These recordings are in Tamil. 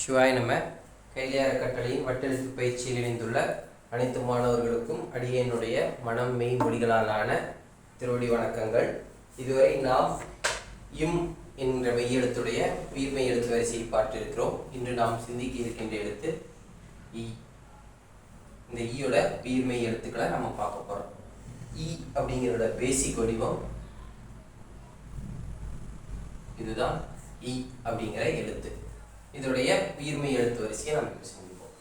சிவாய் நம்ம கைலியார கட்டளையின் வட்டெழுத்து பயிற்சியில் இணைந்துள்ள அனைத்து மாணவர்களுக்கும் அடியனுடைய மனம் மெய் மொழிகளாலான திருவடி வணக்கங்கள். இதுவரை நாம் இம் என்ற மெய்யெழுத்துடைய உயிர்மெய் எழுத்து வரிசையை பார்த்திருக்கிறோம். இன்று நாம் சிந்திக்க இருக்கின்ற எழுத்து இ. இந்த ஈயோட உயிர்மெய் எழுத்துக்களை நம்ம பார்க்க போகிறோம் இ அப்படிங்கிறோட பேசிக் வடிவம் இதுதான் இ அப்படிங்கிற எழுத்து. இதோடைய உயிர்மெய் எழுத்து வரிசையை நம்ம இப்போ சிந்திப்போம்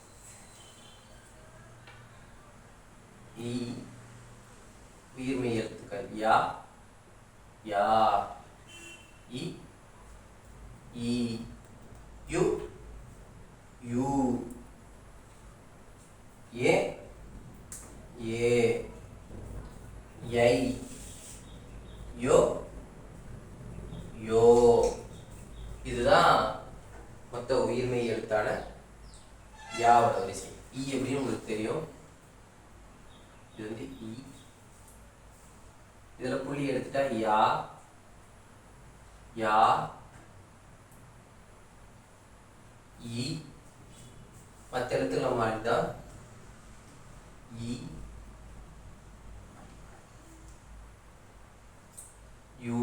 இ உயிர்மெய் எழுத்துக்கள் யா யா இ ஈ யு யூ ஏ ஏ யை யோ யோ இதுதான் மொத்த உயிர்மை எழுத்தான யாவோட வரிசை ஈ எப்படின்னு உங்களுக்கு தெரியும். இது வந்து இ. இதுல புள்ளி எடுத்துட்டா யா யா இ. மற்ற எழுத்துக்களை மாறிதான் இ. யூ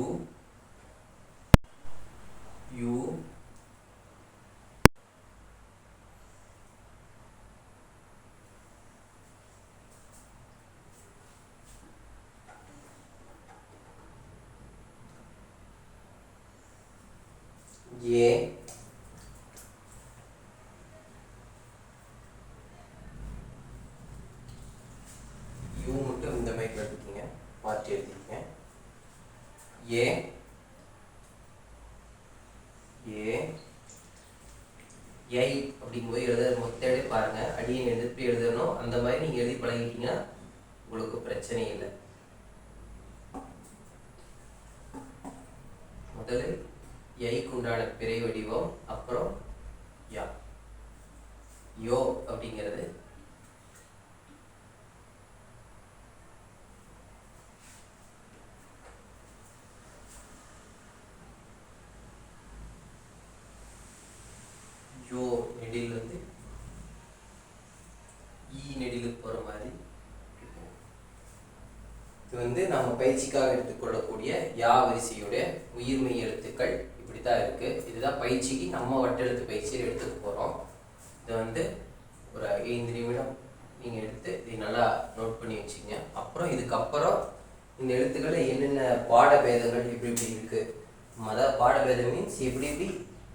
ஏ யூ மட்டும் இந்த மாதிரி எடுத்துக்கீங்க மாற்றி எழுதிக்கங்க ஏ ஏ ஐ அப்படிங்கும்போது எழுத மொத்த எழுதி பாருங்க. அடியன் எழுதி எழுதணும் அந்த மாதிரி நீங்க எழுதி பழகிட்டீங்கன்னா உங்களுக்கு பிரச்சனை இல்லை. முதலில் ஐக்கு உண்டான பிறை வடிவம் அப்புறம் யா. யோ அப்படிங்கிறது யோ நெடில் வந்து ஈ நெடிலுக்கு போகிற மாதிரி இப்படி போகும். இது வந்து நம்ம பயிற்சிக்காக எடுத்துக்கொள்ளக்கூடிய யா வரிசையுடைய உயிர்மெய் எழுத்துக்கள் இப்படி தான் இருக்குது இதுதான் பயிற்சிக்கு நம்ம வட்டெழுத்து பயிற்சியில் எடுத்துக்க போகிறோம் இதை வந்து ஒரு ஐந்து நிமிடம் நீங்கள் எடுத்து இதை நல்லா நோட் பண்ணி வச்சுக்கங்க. அப்புறம் இதுக்கப்புறம் இந்த எழுத்துக்களை என்னென்ன பாடபேதங்கள் எப்படி இப்படி இருக்குது மத பாடபேதம் மீன்ஸ் எப்படி எப்படி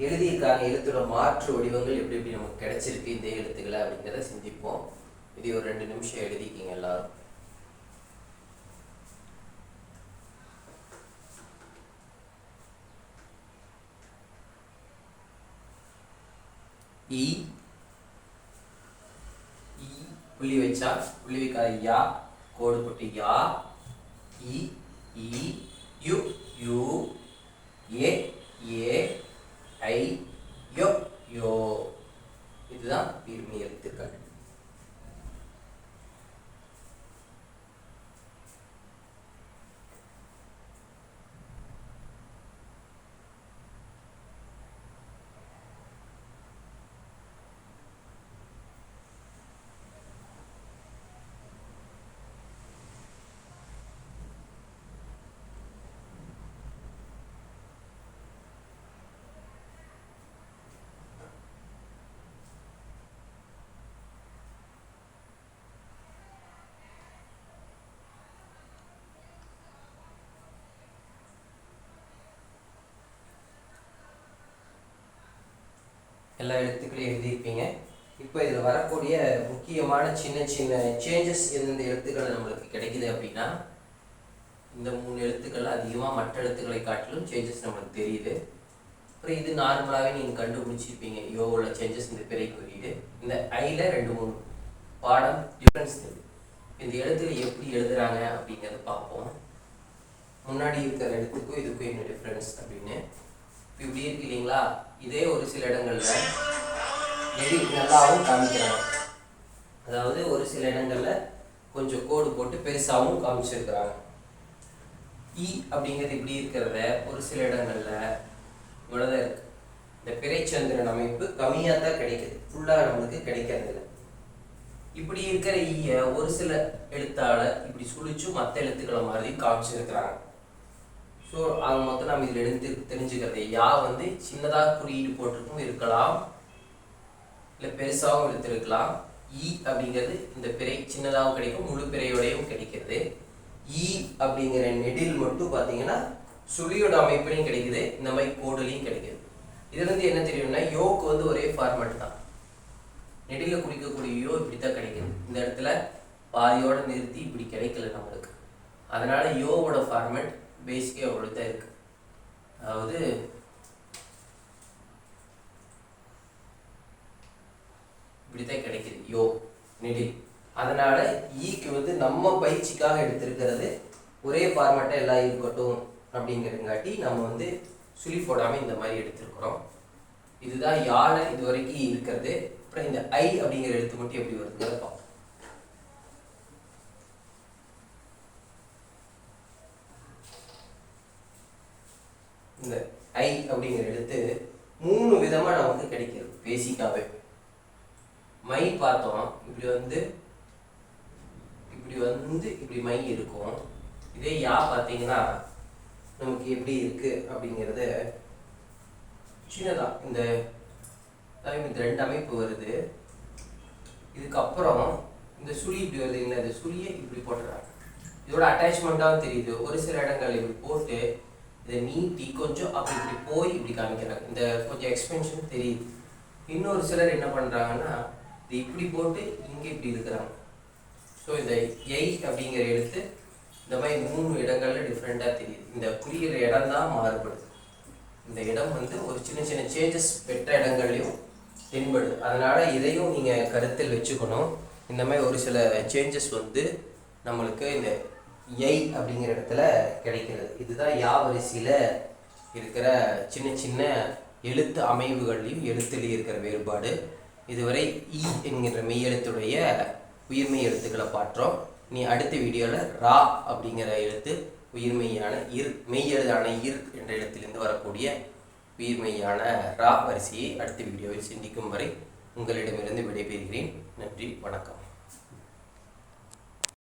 எழுதியிருக்காங்க எழுத்தோட மாற்று வடிவங்கள் எப்படி எப்படி நமக்கு கிடைச்சிருக்கு இந்த எழுத்துக்களை அப்படிங்கிறத சிந்திப்போம். இது ஒரு ரெண்டு நிமிஷம் எழுதிக்கிங்க எல்லாரும். இ இ புள்ளி வச்சா புள்ளி வைக்காத யா கோடு போட்டு யா இ இ யு யு ஏ ஏ ஐ யோ யோ. இதுதான் உயிர்மை எழுத்துக்கள். எல்லா எழுத்துக்களையும் எழுதியிருப்பீங்க. இப்போ இதில் வரக்கூடிய முக்கியமான சின்ன சின்ன சேஞ்சஸ் எந்தெந்த எழுத்துக்கள் நம்மளுக்கு கிடைக்குது அப்படின்னா இந்த மூணு எழுத்துக்கள் அதிகமாக மற்ற எழுத்துக்களை காட்டிலும் சேஞ்சஸ் நம்மளுக்கு தெரியுது. அப்புறம் இது நார்மலாகவே நீங்கள் கண்டுபிடிச்சிருப்பீங்க. யோவில் சேஞ்சஸ் இந்த பிறை குறியீடு. இந்த ஐயில் ரெண்டு மூணு பாடம் டிஃப்ரென்ஸ் தெரியுது இந்த எழுத்துல எப்படி எழுதுறாங்க அப்படிங்கிறத பார்ப்போம். முன்னாடி இருக்கிற எழுத்துக்கும் இதுக்கும் என்ன டிஃப்ரென்ஸ் அப்படின்னு. இப்படி இருக்கு இல்லைங்களா? இதே ஒரு சில இடங்களில் நெடி நல்லாவும் காமிக்கிறாங்க. அதாவது ஒரு சில இடங்களில் கொஞ்சம் கோடு போட்டு பெருசாகவும் காமிச்சிருக்கிறாங்க. இ அப்படிங்கிறது இப்படி இருக்கிறத ஒரு சில இடங்களில் இவ்வளோதான் இருக்கு. இந்த பிறைச்சந்திரன் அமைப்பு கம்மியாக தான் கிடைக்குது. ஃபுல்லாக நம்மளுக்கு கிடைக்கிறது இல்லை. இப்படி இருக்கிற ஈய ஒரு சில எழுத்தால இப்படி சுழிச்சு மற்ற எழுத்துக்களை மாதிரி காமிச்சிருக்கிறாங்க. ஸோ அவங்க மொத்தம் நம்ம இதில் எடுத்து தெரிஞ்சுக்கிறது. யா வந்து சின்னதாக குறியீடு போட்டிருக்கும் இருக்கலாம். இல்லை பெருசாகவும் எடுத்திருக்கலாம். இ அப்படிங்கிறது இந்த பிறை சின்னதாகவும் கிடைக்கும் முழு பிறையோடையும் கிடைக்கிறது. ஈ அப்படிங்கிற நெடில் மட்டும் பார்த்தீங்கன்னா சுழியோட அமைப்புலையும் கிடைக்குது இந்த மாதிரி கோடுலையும் கிடைக்குது. இதுலேருந்து என்ன தெரியும்னா யோக்கு வந்து ஒரே ஃபார்மேட் தான். நெடில் குறிக்கக்கூடிய யோ இப்படி தான் கிடைக்குது. இந்த இடத்துல பாதியோடு நிறுத்தி இப்படி கிடைக்கல நம்மளுக்கு. அதனால யோவோட ஃபார்மேட் பேசிக்கே அவ்வளோ தான் இருக்கு. அதாவது இப்படித்தான் கிடைக்குது. யோ நெடில் அதனால e ஈக்கு வந்து நம்ம பயிற்சிக்காக எடுத்திருக்கிறது ஒரே ஃபார்மேட்டாக எல்லாம் இருக்கட்டும் அப்படிங்கிறங்காட்டி நம்ம வந்து சுழி போடாமல் இந்த மாதிரி எடுத்திருக்கிறோம். இதுதான் யாழை இது வரைக்கும் இருக்கிறது. அப்புறம் இந்த ஐ அப்படிங்கிற எழுத்து மட்டும் எப்படி வருதுங்கிறத பார்ப்போம். இந்த ஐ அப்படிங்கிற எழுத்து மூணு விதமாக நமக்கு கிடைக்கிறது. பேசிக்காவே மை பார்த்தோம் இப்படி வந்து இப்படி வந்து இப்படி மை இருக்கும். இதே யா பார்த்தீங்கன்னா நமக்கு எப்படி இருக்கு அப்படிங்கிறது சின்னதாக இந்த இந்த ரெண்டு அமைப்பு வருது. இதுக்கப்புறம் இந்த சுழி இப்படி வருதுங்களா இந்த சுழியை இப்படி போட்டுறாங்க. இதோட அட்டாச்மெண்ட்டாகவும் தெரியுது. ஒரு சில இடங்கள் இப்படி போட்டு இதை நீட்டி கொஞ்சம் அப்படி இப்படி போய் இப்படி காமிக்கிறாங்க. இந்த கொஞ்சம் எக்ஸ்பென்ஷன் தெரியுது. இன்னொரு சிலர் என்ன பண்ணுறாங்கன்னா இது இப்படி போட்டு இங்கே இப்படி இருக்கிறாங்க ஸோ இந்த எய் அப்படிங்கிற எழுத்து இந்த மாதிரி மூணு இடங்கள்ல டிஃப்ரெண்ட்டாக தெரியுது. இந்த குறிகிற இடம் தான் மாறுபடுது. இந்த இடம் வந்து ஒரு சின்ன சின்ன சேஞ்சஸ் பெற்ற இடங்கள்லையும் தென்படுது. அதனால் இதையும் நீங்கள் கருத்தில் வச்சுக்கணும். இந்த மாதிரி ஒரு சில சேஞ்சஸ் வந்து நம்மளுக்கு இந்த எய் அப்படிங்கிற இடத்துல கிடைக்கிறது. இதுதான் யா வரிசையில் இருக்கிற சின்ன சின்ன எழுத்து அமைவுகள்லையும் எழுத்துலேயும் இருக்கிற வேறுபாடு. இதுவரை இ என்கின்ற மெய்யெழுத்துடைய உயிர்மெய் எழுத்துக்களை பார்த்தோம் நீ அடுத்த வீடியோவில் ரா அப்படிங்கிற எழுத்து உயிர்மெய்யான இர் மெய்யெழுதான இர் என்ற எழுத்திலிருந்து வரக்கூடிய உயிர்மெய்யான ரா வரிசையை அடுத்த வீடியோவில் சிந்திக்கும் வரை உங்களிடமிருந்து விடைபெறுகிறேன். நன்றி வணக்கம்.